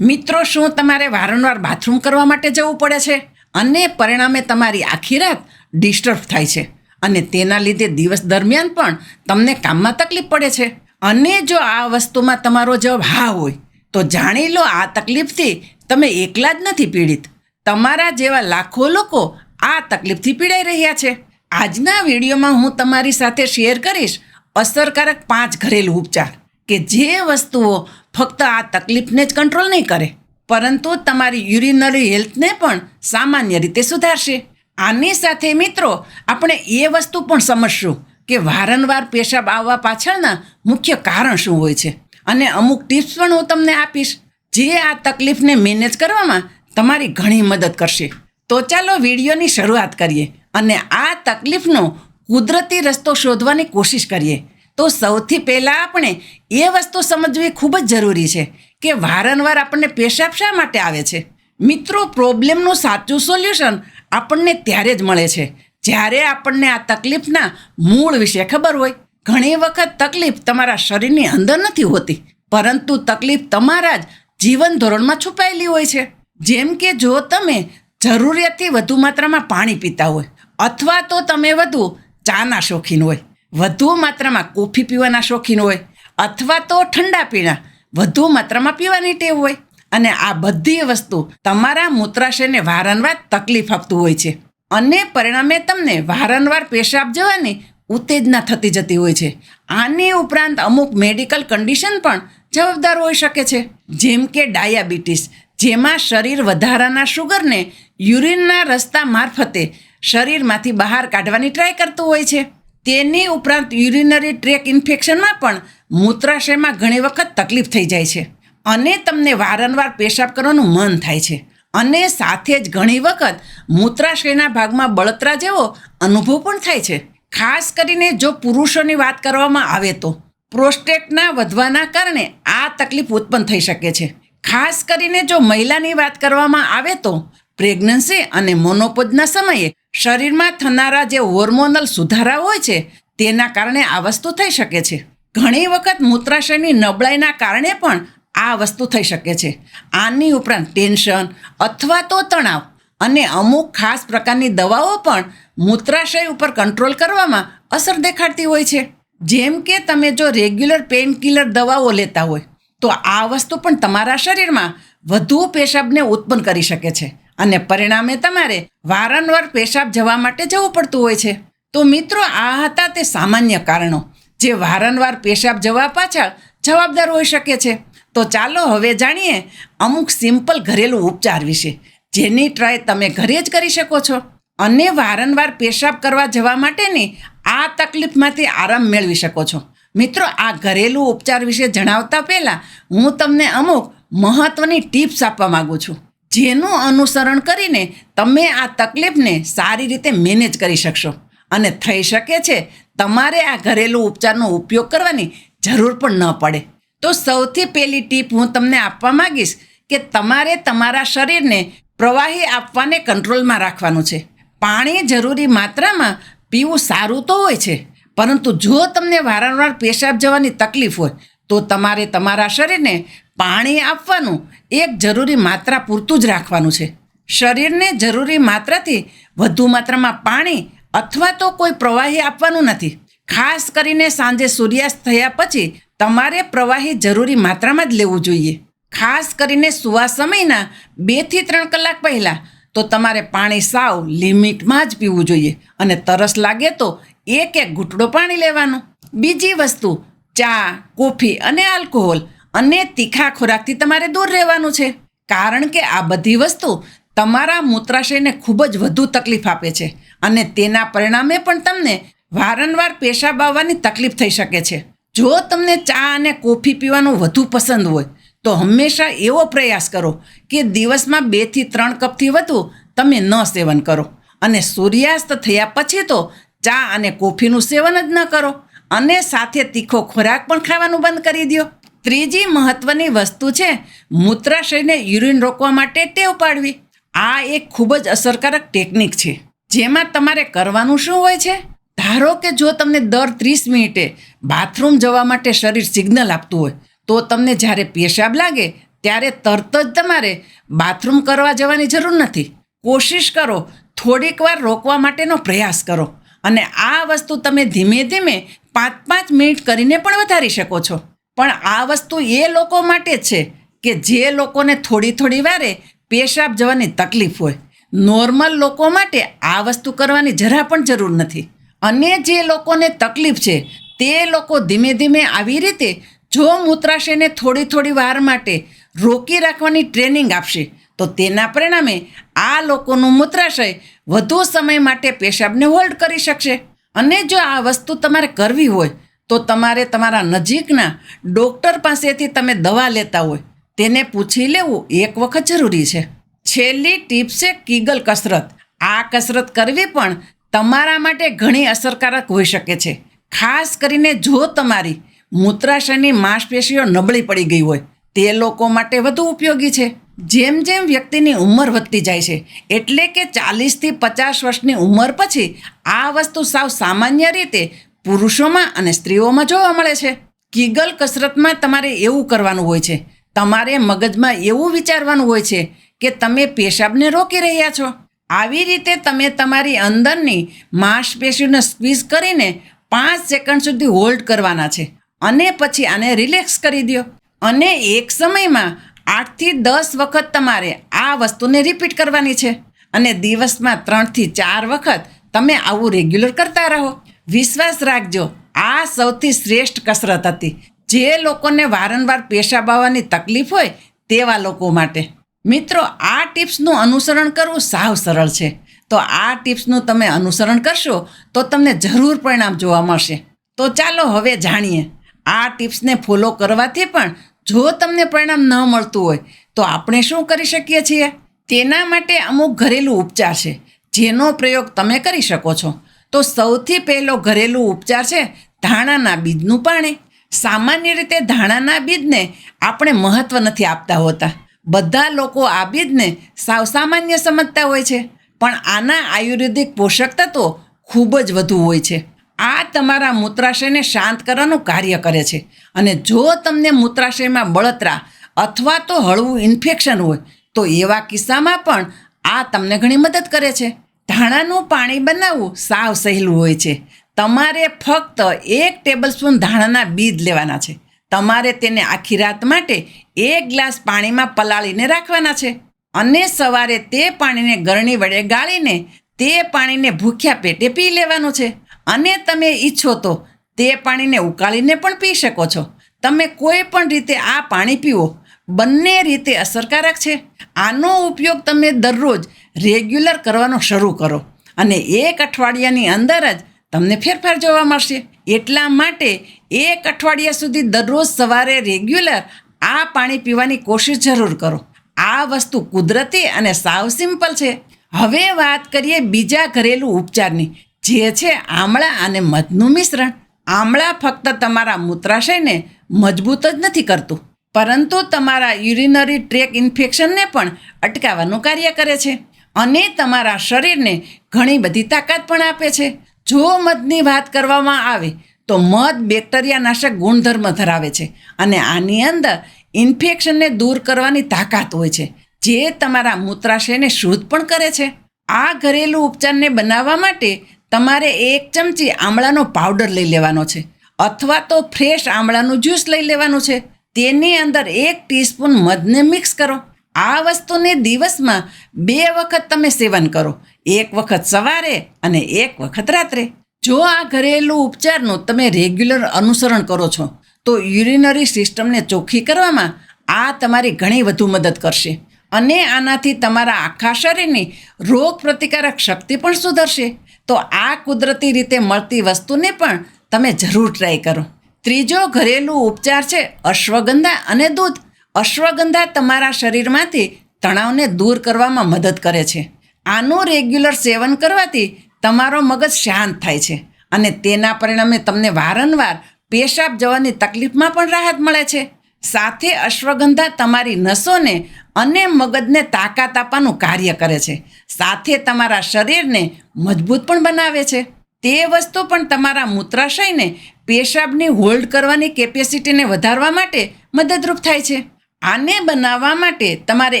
મિત્રો, શું તમારે વારંવાર બાથરૂમ કરવા માટે જવું પડે છે? અને પરિણામે તમારી આખી રાત ડિસ્ટર્બ થાય છે. અને તેના લીધે દિવસ દરમિયાન પણ તમને કામમાં તકલીફ પડે છે. અને જો આ વસ્તુમાં તમારો જવાબ હા હોય, તો જાણી લો આ તકલીફથી તમે એકલા જ નથી પીડિત. તમારા જેવા લાખો લોકો આ તકલીફથી પીડાઈ રહ્યા છે. આજના વિડીયોમાં હું તમારી સાથે શેર કરીશ અસરકારક પાંચ ઘરેલું ઉપચાર. કે જે વસ્તુઓ ફક્ત આ તકલીફને જ કંટ્રોલ નહીં કરે, પરંતુ તમારી યુરિનરી હેલ્થને પણ સામાન્ય રીતે સુધારશે. આની સાથે મિત્રો, આપણે એ વસ્તુ પણ સમજશું કે વારંવાર પેશાબ આવવા પાછળના મુખ્ય કારણ શું હોય છે. અને અમુક ટિપ્સ પણ હું તમને આપીશ, જે આ તકલીફને મેનેજ કરવામાં તમારી ઘણી મદદ કરશે. તો ચાલો વિડીયોની શરૂઆત કરીએ અને આ તકલીફનો કુદરતી રસ્તો શોધવાની કોશિશ કરીએ. તો સૌથી પહેલાં આપણે એ વસ્તુ સમજવી ખૂબ જ જરૂરી છે કે વારંવાર આપણને પેશાબ શા માટે આવે છે? મિત્રો, પ્રોબ્લેમનું સાચું સોલ્યુશન આપણને ત્યારે જ મળે છે જ્યારે આપણને આ તકલીફના મૂળ વિશે ખબર હોય. ઘણી વખત તકલીફ તમારા શરીરની અંદર નથી હોતી, પરંતુ તકલીફ તમારા જ જીવન ધોરણમાં છુપાયેલી હોય છે. જેમ કે જો તમે જરૂરિયાતથી વધુ માત્રામાં પાણી પીતા હોય અથવા તો તમે વધુ ચાના શોખીન હોય વધુ માત્રામાં કોફી પીવાના શોખીન હોય અથવા તો ઠંડા પીણા, વધુ માત્રામાં પીવાની ટેવ હોય. અને આ બધી વસ્તુ તમારા મૂત્રાશયને વારંવાર તકલીફ આપતું હોય છે. અને પરિણામે તમને વારંવાર પેશાબ જવાની ઉત્તેજના થતી જતી હોય છે. આની ઉપરાંત અમુક મેડિકલ કન્ડિશન પણ જવાબદાર હોઈ શકે છે. જેમ કે ડાયાબિટીસ, જેમાં શરીર વધારાના શુગરને યુરિનના રસ્તા મારફતે શરીરમાંથી બહાર કાઢવાની ટ્રાય કરતું હોય છે. તેની ઉપરાંત યુરિનરી ટ્રેક ઇન્ફેક્શનમાં પણ મૂત્રાશયમાં ઘણી વખત તકલીફ થઈ જાય છે અને તમને વારંવાર પેશાબ કરવાનું મન થાય છે. અને સાથે જ ઘણી વખત મૂત્રાશયના ભાગમાં બળતરા જેવો અનુભવ પણ થાય છે. ખાસ કરીને જો પુરુષોની વાત કરવામાં આવે તો પ્રોસ્ટેટના વધવાના કારણે આ તકલીફ ઉત્પન્ન થઈ શકે છે. ખાસ કરીને જો મહિલાની વાત કરવામાં આવે તો પ્રેગ્નન્સી અને મોનોપોજના સમયે શરીરમાં થનારા જે હોર્મોનલ સુધારા હોય છે, તેના કારણે આ વસ્તુ થઈ શકે છે. ઘણી વખત મૂત્રાશયની નબળાઈના કારણે પણ આ વસ્તુ થઈ શકે છે. આની ઉપરાંત ટેન્શન અથવા તો તણાવ અને અમુક ખાસ પ્રકારની દવાઓ પણ મૂત્રાશય ઉપર કંટ્રોલ કરવામાં અસર દેખાડતી હોય છે. જેમ કે તમે જો રેગ્યુલર પેઇન કિલર દવાઓ લેતા હોય, તો આ વસ્તુ પણ તમારા શરીરમાં વધુ પેશાબને ઉત્પન્ન કરી શકે છે. અને પરિણામે તમારે વારંવાર પેશાબ જવા માટે જવું પડતું હોય છે. તો મિત્રો, આ હતા તે સામાન્ય કારણો, જે વારંવાર પેશાબ જવા પાછળ જવાબદાર હોઈ શકે છે. તો ચાલો હવે જાણીએ અમુક સિમ્પલ ઘરેલું ઉપચાર વિશે. જેની ટ્રાય તમે ઘરે જ કરી શકો છો. અને વારંવાર પેશાબ કરવા જવા માટેની આ તકલીફમાંથી આરામ મેળવી શકો છો. મિત્રો, આ ઘરેલું ઉપચાર વિશે જણાવતા પહેલાં હું તમને અમુક મહત્ત્વની ટિપ્સ આપવા માગું છું. જેનું અનુસરણ કરીને તમે આ તકલીફને સારી રીતે મેનેજ કરી શકશો. અને થઈ શકે છે તમારે આ ઘરેલું ઉપચારનો ઉપયોગ કરવાની જરૂર પણ ન પડે. તો સૌથી પહેલી ટીપ હું તમને આપવા માંગીશ કે તમારે તમારા શરીરને પ્રવાહી આપવાને કંટ્રોલમાં રાખવાનું છે. પાણી જરૂરી માત્રામાં પીવું સારું તો હોય છે, પરંતુ જો તમને વારંવાર પેશાબ જવાની તકલીફ હોય, તો તમારે તમારા શરીરને પાણી આપવાનું એક જરૂરી માત્રા પૂરતું જ રાખવાનું છે. શરીરને જરૂરી માત્રાથી વધુ માત્રામાં પાણી અથવા તો કોઈ પ્રવાહી આપવાનું નથી. ખાસ કરીને સાંજે સૂર્યાસ્ત થયા પછી તમારે પ્રવાહી જરૂરી માત્રામાં જ લેવું જોઈએ. ખાસ કરીને સુવા સમયના બેથી ત્રણ કલાક પહેલાં તો તમારે પાણી સાવ લિમિટમાં જ પીવું જોઈએ અને તરસ લાગે તો એક એક ઘૂંટડો પાણી લેવાનું. બીજી વસ્તુ, ચા, કોફી અને આલ્કોહોલ અને તીખા ખોરાકથી તમારે દૂર રહેવાનું છે. કારણ કે આ બધી વસ્તુ તમારા મૂત્રાશયને ખૂબ જ વધુ તકલીફ આપે છે અને તેના પરિણામે પણ તમને વારંવાર પેશાબ આવવાની તકલીફ થઈ શકે છે. જો તમને ચા અને કોફી પીવાનું વધુ પસંદ હોય, તો હંમેશા એવો પ્રયાસ કરો કે દિવસમાં બેથી ત્રણ કપથી વધુ તમે ન સેવન કરો. અને સૂર્યાસ્ત થયા પછી તો ચા અને કોફીનું સેવન જ ન કરો. અને સાથે તીખો ખોરાક પણ ખાવાનું બંધ કરી દો ત્રીજી મહત્વની વસ્તુ છે મૂત્રાશયને યુરિન રોકવા માટે ટેવ પાડવી. આ એક ખૂબ જ અસરકારક ટેકનિક છે. જેમાં તમારે કરવાનું શું હોય છે? ધારો કે જો તમને દર ત્રીસ મિનિટે બાથરૂમ જવા માટે શરીર સિગ્નલ આપતું હોય, તો તમને જ્યારે પેશાબ લાગે, ત્યારે તરત જ તમારે બાથરૂમ કરવા જવાની જરૂર નથી. કોશિશ કરો, થોડીક વાર રોકવા માટેનો પ્રયાસ કરો અને આ વસ્તુ તમે ધીમે ધીમે પાંચ પાંચ મિનિટ કરીને પણ વધારી શકો છો. પણ આ વસ્તુ એ લોકો માટે છે કે જે લોકોને થોડી થોડી વારે પેશાબ જવાની તકલીફ હોય. નોર્મલ લોકો માટે આ વસ્તુ કરવાની જરા પણ જરૂર નથી. અને જે લોકોને તકલીફ છે, તે લોકો ધીમે ધીમે આવી રીતે જો મૂત્રાશયને થોડી થોડી વાર માટે રોકી રાખવાની ટ્રેનિંગ આપશે, તો તેના પરિણામે આ લોકોનું મૂત્રાશય વધુ સમય માટે પેશાબને હોલ્ડ કરી શકશે. અને જો આ વસ્તુ તમારે કરવી હોય તો તમારે તમારા નજીકના ડૉક્ટર પાસેથી તમે દવા લેતા હોય, તેને પૂછી લેવું એક વખત જરૂરી છે. છેલ્લી ટીપ છે કીગલ કસરત. આ કસરત કરવી પણ તમારા માટે ઘણી અસરકારક હોઈ શકે છે. ખાસ કરીને જો તમારી મૂત્રાશયની માંસપેશીઓ નબળી પડી ગઈ હોય, તે લોકો માટે વધુ ઉપયોગી છે. જેમ જેમ વ્યક્તિની ઉંમર વધતી જાય છે, એટલે કે ચાલીસથી પચાસ વર્ષની ઉંમર પછી આ વસ્તુ સાવ સામાન્ય રીતે પુરુષોમાં અને સ્ત્રીઓમાં જોવા મળે છે. કીગલ કસરતમાં તમારે એવું કરવાનું હોય છે. તમારે મગજમાં એવું વિચારવાનું હોય છે કે તમે પેશાબને રોકી રહ્યા છો. આવી રીતે તમે તમારી અંદરની માંસપેશીઓને સ્ક્વીઝ કરીને પાંચ સેકન્ડ સુધી હોલ્ડ કરવાના છે. અને પછી આને રિલેક્સ કરી દો. અને એક સમયમાં આઠથી દસ વખત તમારે આ વસ્તુને રિપીટ કરવાની છે. અને દિવસમાં ત્રણથી ચાર વખત તમે આવું રેગ્યુલર કરતા રહો. વિશ્વાસ રાખજો, આ સૌથી શ્રેષ્ઠ કસરત હતી. જે લોકોને વારંવાર પેશાબ આવવાની તકલીફ હોય તેવા લોકો માટે. મિત્રો, આ ટિપ્સનું અનુસરણ કરવું સાવ સરળ છે. તો આ ટિપ્સનું તમે અનુસરણ કરશો, તો તમને જરૂર પરિણામ જોવા મળશે. તો ચાલો હવે જાણીએ. આ ટિપ્સને ફોલો કરવાથી પણ જો તમને પરિણામ ન મળતું હોય, તો આપણે શું કરી શકીએ છીએ? તેના માટે અમુક ઘરેલું ઉપચાર છે, જેનો પ્રયોગ તમે કરી શકો છો. તો સૌથી પહેલો ઘરેલું ઉપચાર છે ધાણાના બીજનું પાણી. સામાન્ય રીતે ધાણાના બીજને આપણે મહત્ત્વ નથી આપતા હોતા. બધા લોકો આ બીજને સાવ સામાન્ય સમજતા હોય છે. પણ આના આયુર્વેદિક પોષક તત્વો ખૂબ જ વધુ હોય છે. આ તમારા મૂત્રાશયને શાંત કરવાનું કાર્ય કરે છે. અને જો તમને મૂત્રાશયમાં બળતરા અથવા તો હળવું ઇન્ફેક્શન હોય, તો એવા કિસ્સામાં પણ આ તમને ઘણી મદદ કરે છે. ધાણાનું પાણી બનાવવું સાવ સહેલું હોય છે. તમારે ફક્ત એક ટેબલસ્પૂન ધાણાના બીજ લેવાના છે. તમારે તેને આખી રાત માટે એક ગ્લાસ પાણીમાં પલાળીને રાખવાના છે. અને સવારે તે પાણીને ગરણી વડે ગાળીને તે પાણીને ભૂખ્યા પેટે પી લેવાનું છે. અને તમે ઈચ્છો તો તે પાણીને ઉકાળીને પણ પી શકો છો. તમે કોઈ પણ રીતે આ પાણી પીવો. બંને રીતે અસરકારક છે. આનો ઉપયોગ તમે દરરોજ રેગ્યુલર કરવાનો શરૂ કરો. અને એક અઠવાડિયાની અંદર જ તમને ફેરફાર જોવા મળશે. એટલા માટે એક અઠવાડિયા સુધી દરરોજ સવારે રેગ્યુલર આ પાણી પીવાની કોશિશ જરૂર કરો. આ વસ્તુ કુદરતી અને સાવ સિમ્પલ છે. હવે વાત કરીએ બીજા ઘરેલું ઉપચારની. જે છે આમળા અને મધનું મિશ્રણ. આમળા ફક્ત તમારા મૂત્રાશયને મજબૂત જ નથી કરતું. પરંતુ તમારા યુરિનરી ટ્રેક ઇન્ફેક્શનને પણ અટકાવવાનું કાર્ય કરે છે. અને તમારા શરીરને ઘણી બધી તાકાત પણ આપે છે. જો મધની વાત કરવામાં આવે, તો મધ બેક્ટેરિયાનાશક ગુણધર્મ ધરાવે છે અને આની અંદર ઇન્ફેક્શનને દૂર કરવાની તાકાત હોય છે, જે તમારા મૂત્રાશયને શુદ્ધ પણ કરે છે. આ ઘરેલું ઉપચારને બનાવવા માટે તમારે એક ચમચી આમળાનો પાવડર લઈ લેવાનો છે, અથવા તો ફ્રેશ આમળાનું જ્યુસ લઈ લેવાનું છે. તેની અંદર એક ટીસ્પૂન મધને મિક્સ કરો. આ વસ્તુને દિવસમાં બે વખત તમે સેવન કરો. એક વખત સવારે અને એક વખત રાત્રે. જો આ ઘરેલું ઉપચારનું તમે રેગ્યુલર અનુસરણ કરો છો, તો યુરિનરી સિસ્ટમને ચોખ્ખી કરવામાં આ તમારી ઘણી વધુ મદદ કરશે અને આનાથી તમારા આખા શરીરની રોગ પ્રતિકારક શક્તિ પણ સુધરશે. તો આ કુદરતી રીતે મળતી વસ્તુને પણ તમે જરૂર ટ્રાય કરો. ત્રીજો ઘરેલું ઉપચાર છે અશ્વગંધા અને દૂધ. અશ્વગંધા તમારા શરીરમાંથી તણાવને દૂર કરવામાં મદદ કરે છે. આનું રેગ્યુલર સેવન કરવાથી તમારો મગજ શાંત થાય છે અને તેના પરિણામે તમને વારંવાર પેશાબ જવાની તકલીફમાં પણ રાહત મળે છે. સાથે અશ્વગંધા તમારી નસોને અને મગજને તાકાત આપવાનું કાર્ય કરે છે. સાથે તમારા શરીરને મજબૂત પણ બનાવે છે. તે વસ્તુ પણ તમારા મૂત્રાશયને પેશાબની હોલ્ડ કરવાની કેપેસિટીને વધારવા માટે મદદરૂપ થાય છે. આને બનાવવા માટે તમારે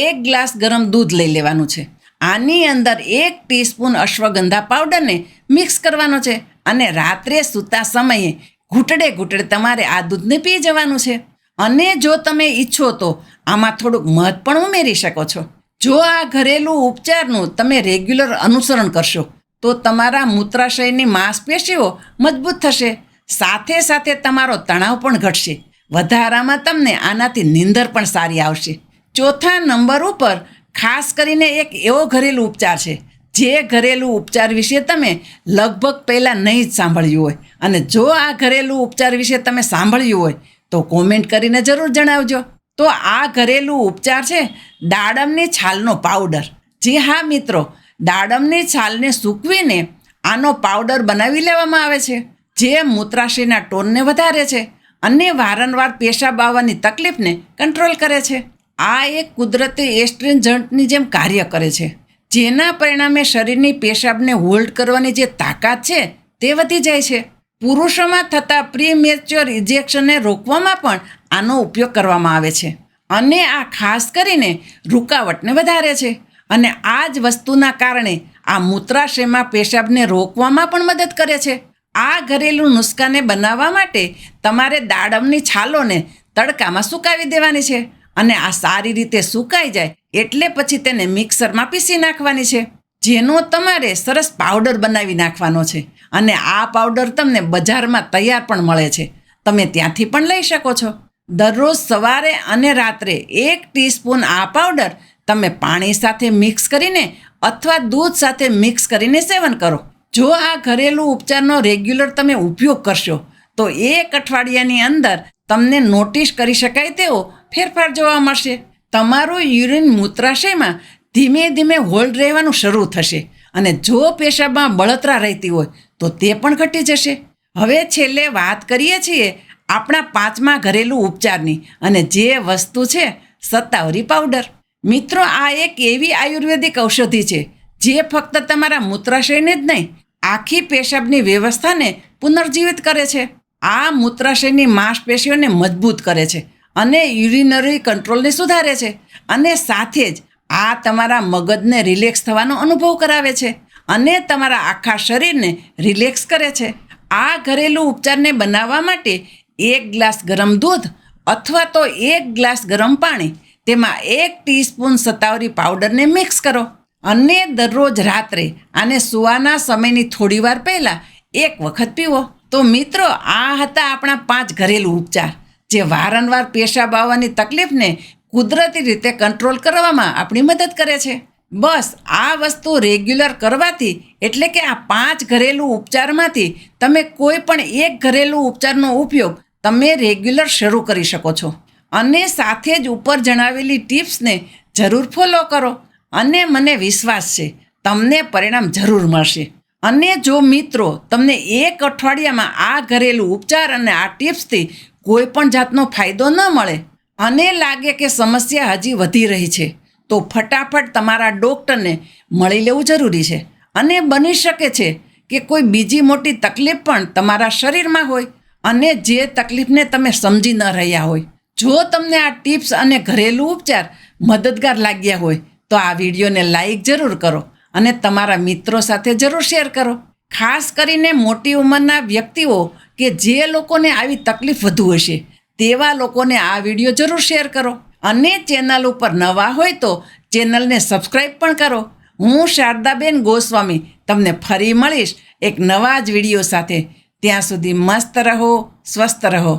એક ગ્લાસ ગરમ દૂધ લઈ લેવાનું છે. આની અંદર એક ટીસ્પૂન અશ્વગંધા પાવડરને મિક્સ કરવાનો છે અને રાત્રે સૂતા સમયે ઘૂંટડે ઘૂંટડે તમારે આ દૂધને પી જવાનું છે. અને જો તમે ઈચ્છો તો આમાં થોડુંક મધ પણ ઉમેરી શકો છો. જો આ ઘરેલું ઉપચારનું તમે રેગ્યુલર અનુસરણ કરશો, તો તમારા મૂત્રાશયની માંસપેશીઓ મજબૂત થશે. સાથે સાથે તમારો તણાવ પણ ઘટશે. વધારામાં તમને આનાથી નીંદર પણ સારી આવશે. ચોથા નંબર ઉપર ખાસ કરીને એક એવો ઘરેલું ઉપચાર છે, જે ઘરેલું ઉપચાર વિશે તમે લગભગ પહેલાં નહીં જ સાંભળ્યું હોય. અને જો આ ઘરેલું ઉપચાર વિશે તમે સાંભળ્યું હોય, તો કોમેન્ટ કરીને જરૂર જણાવજો. તો આ ઘરેલું ઉપચાર છે, દાડમની છાલનો પાવડર. જી હા, મિત્રો, દાડમની છાલને સૂકવીને આનો પાવડર બનાવી લેવામાં આવે છે, જે મૂત્રાશયના ટોનને વધારે છે. અને વારંવાર પેશાબ આવવાની તકલીફને કંટ્રોલ કરે છે. આ એક કુદરતી એસ્ટ્રિન્જન્ટની જેમ કાર્ય કરે છે. જેના પરિણામે શરીરની પેશાબને હોલ્ડ કરવાની જે તાકાત છે તે વધી જાય છે. પુરુષોમાં થતા પ્રીમેચ્યોર ઇજેક્શનને રોકવામાં પણ આનો ઉપયોગ કરવામાં આવે છે. અને આ ખાસ કરીને રૂકાવટને વધારે છે. અને આ જ વસ્તુના કારણે આ મૂત્રાશયમાં પેશાબને રોકવામાં પણ મદદ કરે છે. આ ઘરેલું નુસ્ખાને બનાવવા માટે તમારે દાડમની છાલોને તડકામાં સુકાવી દેવાની છે અને આ સારી રીતે સુકાઈ જાય એટલે પછી તેને મિક્સરમાં પીસી નાખવાની છે. જેનો તમારે સરસ પાવડર બનાવી નાખવાનો છે અને આ પાવડર તમને બજારમાં તૈયાર પણ મળે છે. તમે ત્યાંથી પણ લઈ શકો છો. દરરોજ સવારે અને રાત્રે એક ટીસ્પૂન આ પાવડર તમે પાણી સાથે મિક્સ કરીને અથવા દૂધ સાથે મિક્સ કરીને સેવન કરો. જો આ ઘરેલું ઉપચારનો રેગ્યુલર તમે ઉપયોગ કરશો, તો એક અઠવાડિયાની અંદર તમને નોટિસ કરી શકાય તેવો ફેરફાર જોવા મળશે. તમારું યુરિન મૂત્રાશયમાં ધીમે ધીમે હોલ્ડ રહેવાનું શરૂ થશે અને જો પેશાબમાં બળતરા રહેતી હોય, તો તે પણ ઘટી જશે. હવે છેલ્લે વાત કરીએ છીએ આપણા પાંચમા ઘરેલું ઉપચારની અને જે વસ્તુ છે સત્તાવરી પાવડર મિત્રો, આ એક એવી આયુર્વેદિક ઔષધિ છે જે ફક્ત તમારા મૂત્રાશયને જ નહીં આખી પેશાબની વ્યવસ્થાને પુનર્જીવિત કરે છે. આ મૂત્રાશયની માંસપેશીઓને મજબૂત કરે છે અને યુરિનરી કંટ્રોલને સુધારે છે અને સાથે જ આ તમારા મગજને રિલેક્સ થવાનો અનુભવ કરાવે છે અને તમારા આખા શરીરને રિલેક્સ કરે છે. આ ઘરેલું ઉપચારને બનાવવા માટે એક ગ્લાસ ગરમ દૂધ અથવા તો એક ગ્લાસ ગરમ પાણી, તેમાં એક ટીસ્પૂન સતાવરી પાવડરને મિક્સ કરો. અને દરરોજ રાત્રે આને સુવાના સમયની થોડી વાર પહેલાં એક વખત પીવો. તો મિત્રો, આ હતા આપણા પાંચ ઘરેલું ઉપચાર, જે વારંવાર પેશાબ આવવાની તકલીફને કુદરતી રીતે કંટ્રોલ કરવામાં આપણી મદદ કરે છે. બસ, આ વસ્તુ રેગ્યુલર કરવાથી, એટલે કે આ પાંચ ઘરેલું ઉપચારમાંથી તમે કોઈ પણ એક ઘરેલું ઉપચારનો ઉપયોગ તમે રેગ્યુલર શરૂ કરી શકો છો. અને સાથે જ ઉપર જણાવેલી ટિપ્સને જરૂર ફોલો કરો. અને મને વિશ્વાસ છે, તમને પરિણામ જરૂર મળશે. અને જો મિત્રો, તમને એક અઠવાડિયામાં આ ઘરેલું ઉપચાર અને આ ટિપ્સથી કોઈ પણ જાતનો ફાયદો ન મળે અને લાગે કે સમસ્યા હજી વધી રહી છે, તો ફટાફટ તમારા ડૉક્ટરને મળી લેવું જરૂરી છે. અને બની શકે છે કે કોઈ બીજી મોટી તકલીફ પણ તમારા શરીરમાં હોય અને જે તકલીફને તમે સમજી ન રહ્યા હોય. જો તમને આ ટિપ્સ અને ઘરેલું ઉપચાર મદદગાર લાગ્યા હોય તો આ વિડીયોને લાઈક જરૂર કરો અને તમારા મિત્રો સાથે જરૂર શેર કરો. ખાસ કરીને મોટી ઉંમરના વ્યક્તિઓ કે જે લોકોને આવી તકલીફ વધુ હશે, તેવા લોકોને આ વીડિયો જરૂર શેર કરો. અને ચેનલ ઉપર નવા હોય તો ચેનલને સબસ્ક્રાઈબ પણ કરો. હું શારદાબેન ગોસ્વામી તમને ફરી મળીશ એક નવા જ વીડિયો સાથે. ત્યાં સુધી મસ્ત રહો, સ્વસ્થ રહો.